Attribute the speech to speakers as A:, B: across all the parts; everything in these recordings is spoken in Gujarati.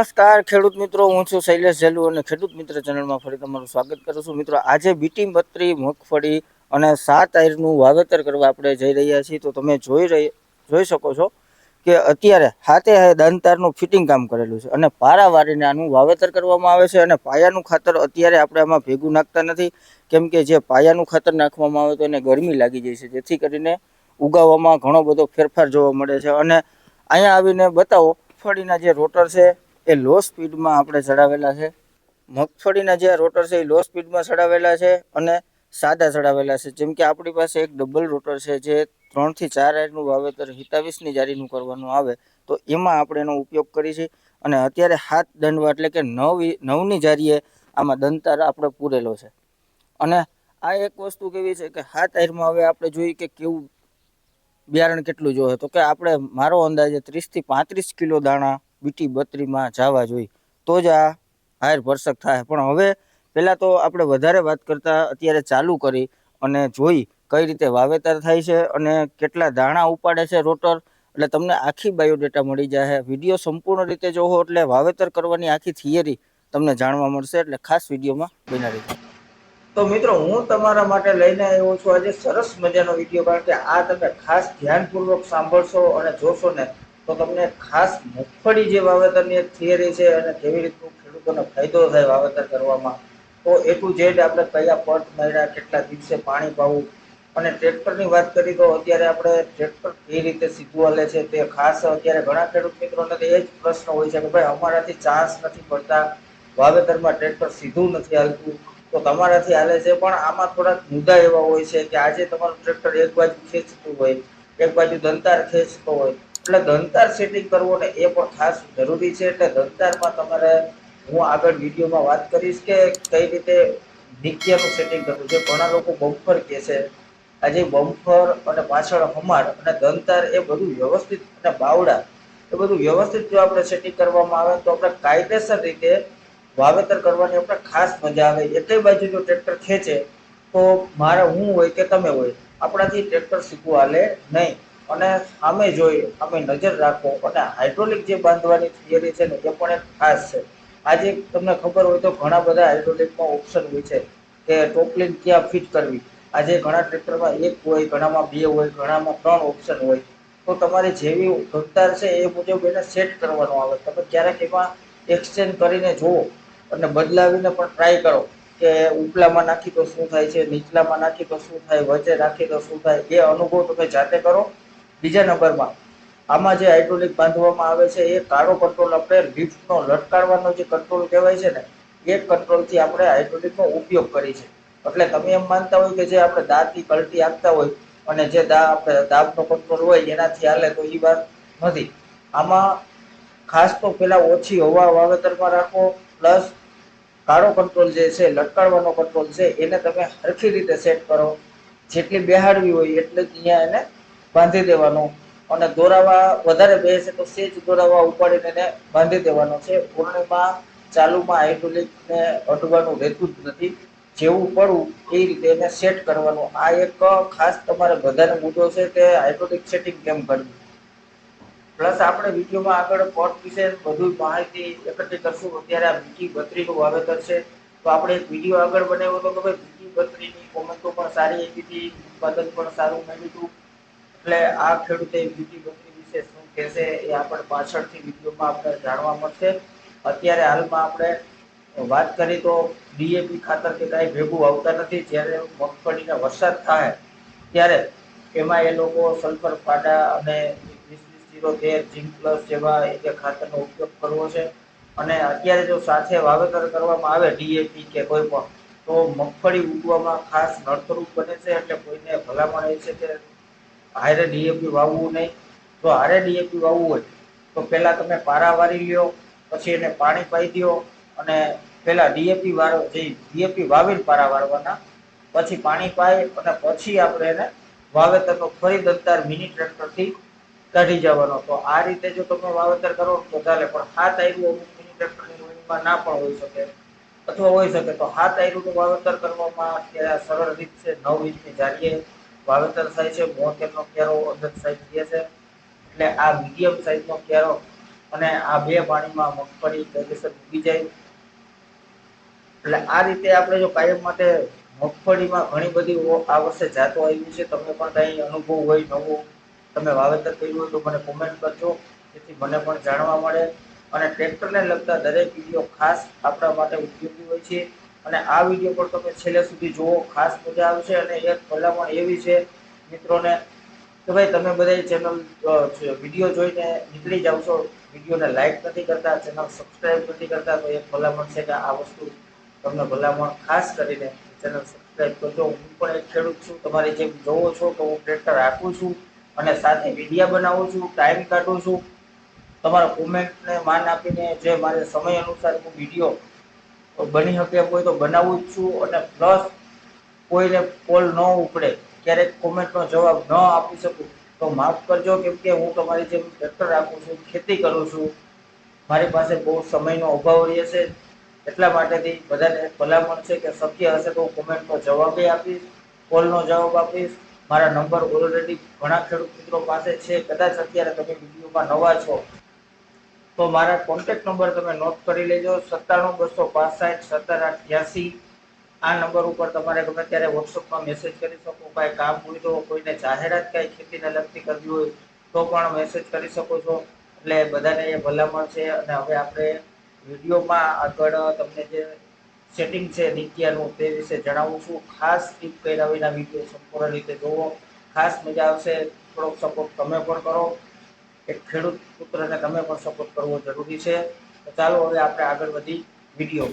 A: નમસ્કાર, ખેડૂત મિત્રો. હું છું શૈલેષ જેલુ અને ખેડૂત મિત્ર ચેનલમાં ફરી તમારું સ્વાગત કરું છું. મિત્રો, આજે બીટી બત્રી, મગફળી અને સાત આયરનું વાવેતર કરવા આપણે જઈ રહ્યા છીએ. તો તમે જોઈ રહી, જોઈ શકો છો કે અત્યારે હાથે દાંતારનું ફિટિંગ કામ કરેલું છે અને પારાવારીને આનું વાવેતર કરવામાં આવે છે અને પાયાનું ખાતર અત્યારે આપણે આમાં ભેગું નાખતા નથી. કેમ કે જે પાયાનું ખાતર નાખવામાં આવે તો એને ગરમી લાગી જાય છે. જેથી કરીને ઉગાવવામાં ઘણો બધો ફેરફાર જોવા મળે છે. અને અહીંયા આવીને બતાવો, મગફળીના જે રોટર છે એ લો સ્પીડમાં આપણે ચડાવેલા છે. મગફળીના જે રોટર છે એ લો સ્પીડમાં ચડાવેલા છે અને સાદા ચડાવેલા છે. જેમ કે આપણી પાસે એક ડબલ રોટર છે જે ત્રણથી ચાર આયરનું વાવેતર હિતાવીસની જારીનું કરવાનું આવે તો એમાં આપણે એનો ઉપયોગ કરી છે અને અત્યારે હાથ દંડવા એટલે કે નવ નવની જારીએ આમાં દંતાર આપણે પૂરેલો છે. અને આ એક વસ્તુ કેવી છે કે હાથ આયરમાં હવે આપણે જોઈએ કે કેવું બિયારણ કેટલું જોઈએ તો કે આપણે મારો અંદાજે ત્રીસથી પાંત્રીસ કિલો દાણા બીટી બત્રીમાં જવા જોઈએ તો જ આ હાયર ભરસક થાય. પણ હવે પહેલાં તો આપણે વધારે વાત કરતાં અત્યારે ચાલુ કરી અને જોઈ કઈ રીતે વાવેતર થાય છે અને કેટલા દાણા ઉપાડે છે રોટર. એટલે તમને આખી બાયોડેટા મળી જાય વીડિયો સંપૂર્ણ રીતે જોવો એટલે વાવેતર કરવાની આખી થિયરી તમને જાણવા મળશે. એટલે ખાસ વિડીયોમાં બના રહેજો. તો મિત્રો, હું તમારા માટે લઈને આવ્યો છું આજે સરસ મજાનો વીડિયો, કારણ કે આ તમે ખાસ ધ્યાનપૂર્વક સાંભળશો અને જોશો ને તો તમને ખાસ મગફળી જે વાવેતરની એક થિયરી છે અને કેવી રીતનું ખેડૂતોને ફાયદો થાય વાવેતર કરવામાં, તો એ ટુ ઝેડ આપણે કયા પટ મળ્યા, કેટલા દિવસે પાણી પાવું, અને ટ્રેક્ટરની વાત કરી તો અત્યારે આપણે ટ્રેક્ટર કઈ રીતે સીધું હાલે છે તે ખાસ અત્યારે ઘણા ખેડૂત મિત્રોને તો એ જ પ્રશ્ન હોય છે કે ભાઈ અમારાથી ચાન્સ નથી પડતા વાવેતરમાં ટ્રેક્ટર સીધું નથી હાલતું, તો તમારાથી હાલે છે, પણ આમાં થોડાક મુદ્દા એવા હોય છે કે આજે તમારું ટ્રેક્ટર એક બાજુ ખેંચતું હોય, એક બાજુ દંતાર ખેંચતો હોય એટલે દંતાર સેટિંગ કરવો ને એ પણ ખાસ જરૂરી છે. એટલે દંતારમાં તમારે હું આગળ વિડીયોમાં વાત કરીશ કે કઈ રીતે નિત્યનું સેટિંગ કરવું છે. ઘણા લોકો બમ્ફર કહે છે. આજે બમ્ફર અને પાછળ હમાર અને દંતાર એ બધું વ્યવસ્થિત અને બાવડા એ બધું વ્યવસ્થિત જો આપણે સેટિંગ કરવામાં આવે તો આપણે કાયદેસર રીતે વાવેતર કરવાની આપણે ખાસ મજા આવે. એકેય બાજુ જો ટ્રેક્ટર ખેંચે તો મારે હું હોય કે તમે હોય, આપણાથી ટ્રેક્ટર શીખવું હાલે નહીં. અને સામે જોઈ, સામે નજર રાખો અને હાઇડ્રોલિક જે બાંધવાની થિયરી છે ને, એ પણ એક ખાસ છે. આજે તમને ખબર હોય તો ઘણા બધા હાઇડ્રોલિકમાં ઓપ્શન હોય છે કે ટોપલિન ક્યાં ફિટ કરવી. આજે ઘણા ટ્રેક્ટરમાં એક હોય, ઘણામાં બે હોય, ઘણામાં ત્રણ ઓપ્શન હોય. તો તમારે જેવી ગમતાર છે એ મુજબ એને સેટ કરવાનો આવે. તમે ક્યારેક એમાં એક્સચેન્જ કરીને જુઓ અને બદલાવીને પણ ટ્રાય કરો કે ઉપલામાં નાખી તો શું થાય છે, નીચલામાં નાખી તો શું થાય, વચ્ચે નાખી તો શું થાય, એ અનુભવ તમે જાતે કરો. બીજા નંબરમાં આમાં જે હાઇડ્રોલિક બાંધવામાં આવે છે, એ કાળો કંટ્રોલ આપણે લિફ્ટનો લટકાડવાનો જે કંટ્રોલ કહેવાય છે ને, એ કંટ્રોલથી આપણે હાઇડ્રોલિકનો ઉપયોગ કરીએ છીએ. એટલે તમે એમ માનતા હોય કે જે આપણે દાંતથી કલટી આપતા હોય અને જે દા આપણે દાબનો કંટ્રોલ હોય, એનાથી હાલે તો એ વાત નથી. આમાં ખાસ તો પહેલાં ઓછી હવા વાવેતરમાં રાખો, પ્લસ કાળો કંટ્રોલ જે છે લટકાડવાનો કંટ્રોલ છે, એને તમે સરખી રીતે સેટ કરો. જેટલી બેહાડવી હોય એટલે જ અહીંયા એને બાંધી દેવાનો અને દોરાવા વધારે બેસે તો સેજ દોરાવા ઉપાડીને એને બાંધી દેવાનો છે. પૂર્ણિમા ચાલુમાં હાઇડ્રોલિકને અટવાનું રહેતું જ નથી. જેવું પડવું એ રીતે એને સેટ કરવાનું. આ એક ખાસ તમારે બધાને મુદ્દો છે કે હાઇડ્રોલિક સેટિંગ કેમ કરવું? પ્લસ આપણે વિડીયોમાં આગળ પોટ વિશે બધું માહિતી એકત્રિત કરશું. અત્યારે આ બીજી બત્રીનું વાવેતર છે. તો આપણે એક વીડિયો આગળ બનાવ્યો હતો કે ભાઈ બીજી બત્રીની કોમેન્ટો પણ સારી આવી હતી. ઉત્પાદન પણ સારું મળ્યું હતું. એટલે આ ખેડૂતે બીજી બત્રી વિશે શું કહેશે એ આપણે પાછળથી વિડીયોમાં આપણે જાણવા મળશે. અત્યારે હાલમાં આપણે વાત કરી તો ડીએપી ખાતર કે કાંઈ ભેગું આવતા નથી. જ્યારે મગફળીને વરસાદ થાય ત્યારે એમાં એ લોકો સલ્ફર પાડા અને વીસ વીસ જીરો તેર જીંક પ્લસ જેવા એ ખાતરનો ઉપયોગ કરવો છે. અને અત્યારે જો સાથે વાવેતર કરવામાં આવે ડીએપી કે કોઈ પણ, તો મગફળી ઉગવામાં ખાસ નડતરૂપ બને છે. એટલે કોઈને ભલામણ એ છે કે હારે ડીએપી વાવવું નહીં. જો હારે ડીએપી વાવવું હોય, તો પહેલાં તમે પારા વારી લ્યો, પછી એને પાણી પાઈ દો અને પહેલાં ડીએપી વાળો જે ડીએપી વાવીને પારા વાળવાના પછી પાણી પાઈ અને પછી આપણે એને વાવેતરનો ફરી દંતાર મિની ટ્રેક્ટરથી કાઢી જવાનો. તો આ રીતે જો તમે વાવેતર કરો, તો ચાલે. પણ હાથ આવ્યું અમુક મિની ટ્રેક્ટરની ના પણ હોઈ શકે. અથવા હોઈ શકે તો હાથ આયરુનું વાવેતર કરવામાં અત્યારે સરળ રીત છે. નવ ઇંચની જારીએ વાવેતર થાય છે બોતેરનો કેરો અદત સાઈઝ કહે છે. એટલે આ મીડિયમ સાઈઝનો ક્યારો અને આ બે પાણીમાં મગફળી કાયદેસર ઉગી જાય. એટલે આ રીતે આપણે જો કાયમ માટે મગફળીમાં ઘણી બધી આ વર્ષે જાતો આવી છે. તમને પણ કંઈ અનુભવ હોય નવો, તમે વાવેતર કર્યું હોય તો મને કોમેન્ટ કરજો. જેથી મને પણ જાણવા મળે. અને ટ્રેક્ટરને લગતા દરેક વીડિયો ખાસ આપણા માટે ઉપયોગી હોય છે. અને આ વીડિયો પણ તમે છેલ્લે સુધી જુઓ, ખાસ મજા આવશે. અને એક ભલામણ એવી છે, મિત્રોને, કે ભાઈ તમે બધા ચેનલ વીડિયો જોઈને નીકળી જાવ છો. વિડીયોને લાઇક નથી કરતા, ચેનલ સબસ્ક્રાઈબ નથી કરતા, તો એક ભલામણ છે કે આ વસ્તુ તમને ભલામણ ખાસ કરીને ચેનલ સબસ્ક્રાઈબ કરજો. હું પણ એક ખેડૂત છું, તમારી જેમ જોવો છો કે હું ટ્રેક્ટર રાખું છું અને સાથે વિડીયા બનાવું છું, ટાઈમ કાઢું છું. તમારા કોમેન્ટને માન આપીને જે મારે સમય અનુસાર હું વીડિયો બની શકે એમ હોય તો બનાવું જ છું અને પ્લસ કોઈને કોલ ન ઉપડે, ક્યારેક કોમેન્ટનો જવાબ ન આપી શકું, તો માફ કરજો કેમ કે હું તમારી જેમ ટ્રેક્ટર રાખું છું, ખેતી કરું છું. મારી પાસે બહુ સમયનો અભાવ રહે છે એટલા માટેથી બધાને ભલામણ છે કે શક્ય હશે તો હું કોમેન્ટનો જવાબ આપીશ કોલનો જવાબ આપીશ. મારા નંબર ઓલરેડી ઘણા ખેડૂત મિત્રો પાસે છે, કદાચ અત્યારે તમે વિડીયોમાં નવા છો તો મારા કોન્ટેક્ટ નંબર તમે નોટ કરી લેજો. સત્તાણું, બસો પાસઠ, સત્તર, અઠ્યાસી. આ નંબર ઉપર તમારે ગમે ત્યારે વોટ્સઅપમાં મેસેજ કરી શકો. કાંઈ કામ હોય તો કોઈને જાહેરાત કાંઈ ખેતીને લગતી કરવી હોય તો પણ મેસેજ કરી શકો છો. એટલે બધાને એ ભલામણ છે અને હવે આપણે વિડીયોમાં આગળ તમને જે સેટિંગ છે નીતિયાનું તે વિશે જણાવું છું. ખાસ ટીપ કર્યા વિના વીડિયો સંપૂર્ણ રીતે જોવો. ખાસ મજા આવશે. થોડોક સપોર્ટ તમે પણ કરો. એક ખેડૂત પુત્રને તમે પણ સપોર્ટ કરવો જરૂરી છે. તો ચાલો હવે આપણે આગળ વધી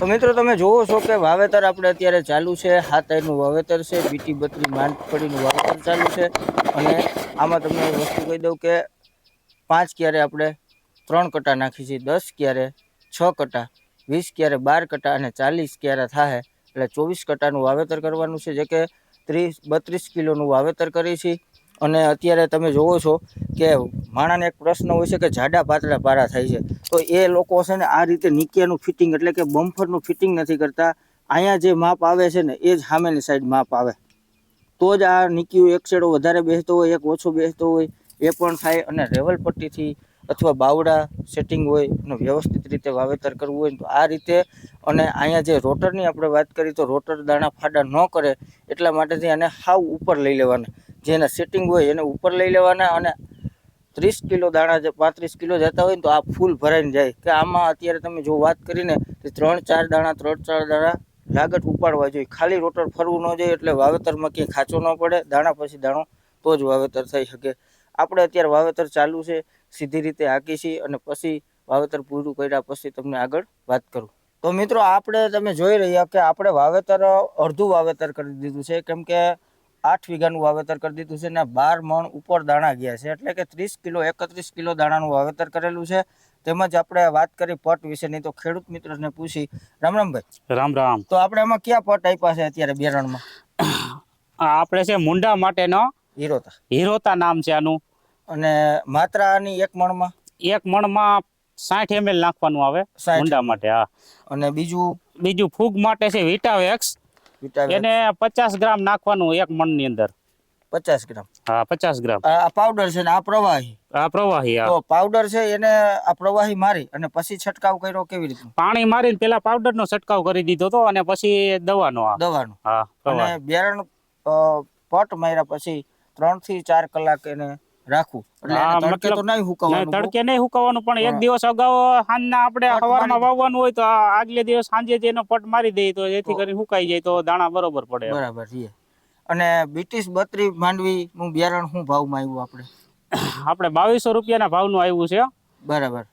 A: તો મિત્રો તમે જોવો છો કે વાવેતર આપણે અત્યારે ચાલુ છે. હાથ આઈનું વાવેતર છે. બીટી બત્રી માંડફળીનું વાવેતર ચાલુ છે. અને આમાં તમને વસ્તુ કહી દઉં કે પાંચ ક્યારે આપણે ત્રણ કટા નાખી છે. દસ ક્યારે છ કટા, વીસ ક્યારે બાર કટા અને ચાલીસ ક્યારે થાય એટલે ચોવીસ કટાનું વાવેતર કરવાનું છે. જે કે ત્રીસ, બત્રીસ કિલોનું વાવેતર કરી છે અને અત્યારે તમે જોવો છો કે માણાને એક પ્રશ્ન હોય છે કે જાડા પાતળા પારા થાય છે. તો એ લોકો છે ને આ રીતે નિકિયાનું ફિટિંગ એટલે કે બમ્ફરનું ફિટિંગ નથી કરતા. અહીંયા જે માપ આવે છે ને એ જ સામેની સાઈડ માપ આવે. તો જ આ નિકિયું એક છેડો વધારે બેસતો હોય, એક ઓછો બેસતો હોય, એ પણ થાય અને રેવલ પટ્ટીથી અથવા બાવડા સેટિંગ હોય અને વ્યવસ્થિત રીતે વાવેતર કરવું હોય તો આ રીતે અને અહીંયા જે રોટરની આપણે વાત કરી તો રોટર દાણા ફાડા ન કરે એટલા માટેથી આને સાવ ઉપર લઈ લેવાના. જેના સેટિંગ હોય એને ઉપર લઈ લેવાના અને ત્રીસ કિલો દાણા જે, પાંત્રીસ કિલો જતા હોય ને તો આ ફૂલ ભરાઈને જાય. કે આમાં અત્યારે તમે જો વાત કરીને તો ત્રણ ચાર દાણા, ત્રણ ચાર દાણા લાગત ઉપાડવા જોઈએ. ખાલી રોટર ફરવું ન જોઈએ એટલે વાવેતરમાં ક્યાંય ખાંચો ન પડે. દાણા પછી દાણો તો જ વાવેતર થઈ શકે. આપણે અત્યારે વાવેતર ચાલુ છે, સીધી રીતે હાકી છીએ અને પછી વાવેતર પૂરું કર્યા પછી તમને આગળ વાત કરું. તો મિત્રો, આપણે તમે જોઈ રહ્યા કે આપણે વાવેતર અડધું વાવેતર કરી દીધું છે. કેમ કે આઠ વીઘાનું વાવેતર કરી દીધું છે ને બાર મણ ઉપર દાણા ગયા છે. એટલે કે ત્રીસ કિલો એકત્રીસ કિલો દાણાનું વાવેતર કરેલું છે. તેમજ આપણે વાત કરી પટ વિશેની તો ખેડૂત મિત્રને પૂછી રામ રામભાઈ
B: રામ રામ.
A: તો આપણે એમાં ક્યાં પટ આપ્યા છે અત્યારે બેરણમાં
B: આ આપણે છે મુંડા માટેનો
A: હીરોતા.
B: હીરોતા નામ છે આનું.
A: અને માત્રાની એક મણમાં?
B: એક મણમાં સાઠ એમએલ નાખવાનું આવે
A: 60
B: મુંડા માટે હા.
A: અને બીજું?
B: બીજું ફૂગ માટે છે વિટાવેક્સ એને પચાસ ગ્રામ નાખવાનું એક મણની અંદર.
A: પચાસ ગ્રામ.
B: હા પચાસ ગ્રામ.
A: આ પાવડર છે ને આ પ્રવાહી.
B: આ પ્રવાહી
A: તો પાવડર છે એને આ પ્રવાહી મારી અને પછી છંટકાવ કર્યો કેવી રીતે?
B: પાણી મારીને પેલા પાવડર નો છંટકાવ કરી દીધો તો અને પછી દવાનો આ
A: દવાનો.
B: હા
A: અને બેરણ પટ માર્યા પછી ત્રણથી ચાર કલાક એને રાખવું એટલે તડકે તો નહીં હુકવવાનું
B: તડકે નહીં હુકવવાનું પણ એક દિવસ અગાઉ સાંજના આપણે સવારમાં વાવવાનું હોય તો આગલે દિવસ સાંજે જ પટ મારી દઈએ તો જેથી કરીને સુકાઈ જાય તો દાણા બરોબર પડે
A: બરાબર છે અને બ્રિટિશ બત્રી માંડવી નું બિયારણ શું ભાવમાં આવ્યું આપણે?
B: આપણે બાવીસો રૂપિયાના ભાવનું આવ્યું છે.
A: બરાબર.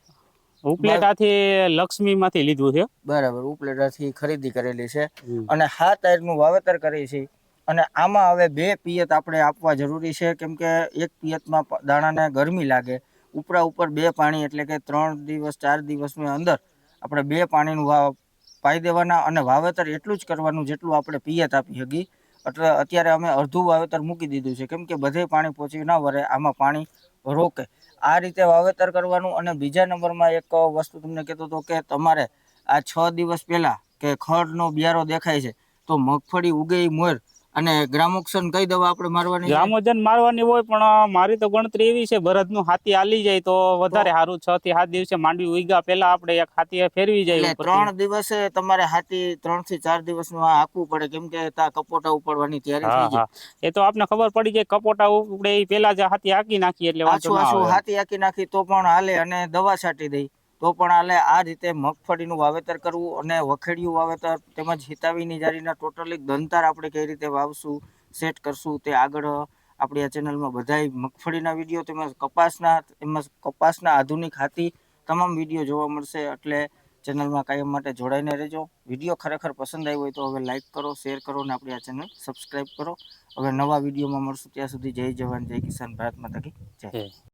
B: ઉપલેટાથી લક્ષ્મીમાંથી લીધું છે.
A: બરાબર ઉપલેટાથી ખરીદી કરેલી છે. અને હાથનું વાવેતર કરી છે. અને આમાં હવે બે પિયત આપણે આપવા જરૂરી છે. કેમ કે એક પિયતમાં દાણાને ગરમી લાગે. ઉપરા ઉપર બે પાણી એટલે કે ત્રણ દિવસ, ચાર દિવસની અંદર આપણે બે પાણીનું વાવ પાઈ દેવાના અને વાવેતર એટલું જ કરવાનું જેટલું આપણે પિયત આપી હકી એટલે અત્યારે અમે અડધું વાવેતર મૂકી દીધું છે. કેમ કે બધે પાણી પહોંચી ના વરે આમાં પાણી રોકે. આ રીતે વાવેતર કરવાનું અને બીજા નંબરમાં એક વસ્તુ તમને કહેતો હતો કે તમારે આ છ દિવસ પહેલાં કે ખડનો બિયારો દેખાય છે, તો મગફળી ઉગે મોર અને ગ્રામોક્શન કઈ દવા આપણે મારવાની?
B: ગ્રામોજન મારવાની હોય પણ મારી તો ગણતરી એવી છે ભરતનું હાથી હાલી જાય તો વધારે સારું. છ થી સાત દિવસે માંડવી ઉગ્યા પહેલા આપણે એક હાથી ફેરવી જાય
A: ત્રણ દિવસે તમારે હાથી ત્રણથી ચાર દિવસનું આ હાંકવું પડે કેમ કે ત્યાં કપોટા ઉપાડવાની તૈયારી
B: હા
A: થઈ જાય
B: એ તો આપને ખબર પડી જાય કપોટા ઉપડે એ પેલા જ હાથી હાકી નાખીએ એટલે ના
A: હાથી હાકી નાખી તો પણ હાલે અને દવા છાંટી દઈ તો પણ હાલે આ રીતે મગફળીનું વાવેતર કરવું અને વખેડિયું વાવેતર તેમજ હિતાવીની જારીના ટોટલી દંતાર આપણે કઈ રીતે વાવશું સેટ કરશું તે આગળ આપણી આ ચેનલમાં બધાય મગફળીના વીડિયો તેમજ કપાસના તેમજ કપાસના આધુનિક હાથી તમામ વીડિયો જોવા મળશે. એટલે ચેનલમાં કાયમ માટે જોડાઈને રહેજો. વીડિયો ખરેખર પસંદ આવ્યો હોય તો હવે લાઇક કરો શેર કરો અને આપણી આ ચેનલ સબસ્ક્રાઈબ કરો. હવે નવા વિડીયોમાં મળશું. ત્યાં સુધી જય જવાન, જય કિસાન, ભારત માતા કી
B: જય.